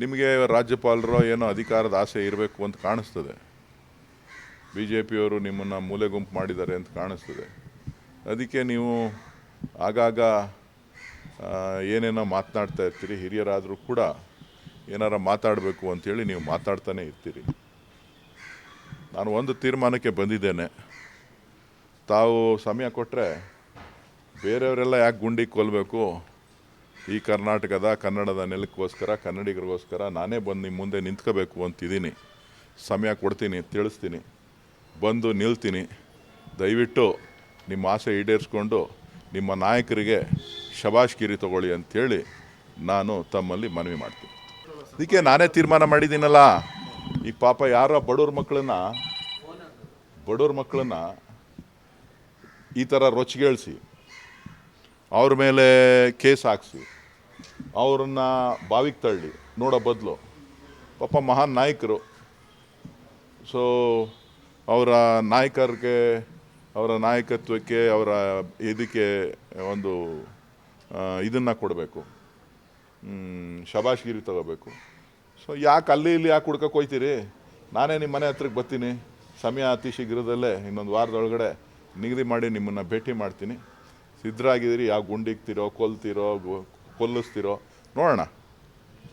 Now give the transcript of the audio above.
ನಿಮಗೆ ರಾಜ್ಯಪಾಲರು ಏನೋ ಅಧಿಕಾರದ ಆಸೆ ಇರಬೇಕು ಅಂತ ಕಾಣಿಸ್ತದೆ. ಬಿ ಜೆ ಪಿಯವರು ನಿಮ್ಮನ್ನು ಮೂಲೆ ಗುಂಪು ಮಾಡಿದ್ದಾರೆ ಅಂತ ಕಾಣಿಸ್ತದೆ. ಅದಕ್ಕೆ ನೀವು ಆಗಾಗ ಏನೇನೋ ಮಾತನಾಡ್ತಾ ಇರ್ತೀರಿ, ಹಿರಿಯರಾದರೂ ಕೂಡ ಏನಾರ ಮಾತಾಡಬೇಕು ಅಂತೇಳಿ ನೀವು ಮಾತಾಡ್ತಾನೆ ಇರ್ತೀರಿ. ನಾನು ಒಂದು ತೀರ್ಮಾನಕ್ಕೆ ಬಂದಿದ್ದೇನೆ. ತಾವು ಸಮಯ ಕೊಟ್ಟರೆ ಬೇರೆಯವರೆಲ್ಲ ಯಾಕೆ ಗುಂಡಿ ಕೊಲ್ಲಬೇಕು ಈ ಕರ್ನಾಟಕದ, ಕನ್ನಡದ ನೆಲಕ್ಕೋಸ್ಕರ, ಕನ್ನಡಿಗರಿಗೋಸ್ಕರ ನಾನೇ ಬಂದು ನಿಮ್ಮ ಮುಂದೆ ನಿಂತ್ಕೋಬೇಕು ಅಂತಿದ್ದೀನಿ. ಸಮಯ ಕೊಡ್ತೀನಿ, ತಿಳಿಸ್ತೀನಿ. ಬಂದು ನಿಲ್ತೀನಿ. ದಯವಿಟ್ಟು ನಿಮ್ಮ ಆಸೆ ಈಡೇರಿಸ್ಕೊಂಡು ನಿಮ್ಮ ನಾಯಕರಿಗೆ ಶಬಾಷ್ಗಿರಿ ತಗೊಳ್ಳಿ ಅಂಥೇಳಿ ನಾನು ತಮ್ಮಲ್ಲಿ ಮನವಿ ಮಾಡ್ತೀನಿ. ಅದಕ್ಕೆ ನಾನೇ ತೀರ್ಮಾನ ಮಾಡಿದ್ದೀನಲ್ಲ. ಈ ಪಾಪ ಯಾರೋ ಬಡವ್ರ ಮಕ್ಕಳನ್ನ ಬಡವ್ರ ಮಕ್ಕಳನ್ನ ಈ ಥರ ರೊಚ್ಚಿಗೇಳಿಸಿ ಅವ್ರ ಮೇಲೆ ಕೇಸ್ ಹಾಕ್ಸಿ, ಅವ್ರನ್ನ ಬಾವಿಗೆ ತಳ್ಳಿ, ನೋಡೋ ಬದಲು. ಪಾಪ ಮಹಾನ್ ನಾಯಕರು. ಸೊ ಅವರ ನಾಯಕರಿಗೆ, ಅವರ ನಾಯಕತ್ವಕ್ಕೆ, ಅವರ ಇದಕ್ಕೆ ಒಂದು ಇದನ್ನು ಕೊಡಬೇಕು. ಶಬಾಷ್ಗಿರಿ ತಗೋಬೇಕು. ಸೊ ಯಾಕೆ ಅಲ್ಲಿ ಇಲ್ಲಿ ಯಾಕೆ ಹುಡ್ಕಕ್ಕೆ ಹೋಯ್ತೀರಿ ನಾನೇ ನಿಮ್ಮ ಮನೆ ಹತ್ರಕ್ಕೆ ಬರ್ತೀನಿ. ಸಮಯ ಅತಿ ಶೀಘ್ರದಲ್ಲೇ ಇನ್ನೊಂದು ವಾರದೊಳಗಡೆ ನಿಗದಿ ಮಾಡಿ ನಿಮ್ಮನ್ನು ಭೇಟಿ ಮಾಡ್ತೀನಿ. ಸಿದ್ಧರಾಗಿದ್ದೀರಿ ಯಾವ ಗುಂಡಿಕ್ತಿರೋ ಕೊಲ್ತಿರೋ ಕೊಲ್ಲಿಸ್ತಿರೋ ನೋಡೋಣ.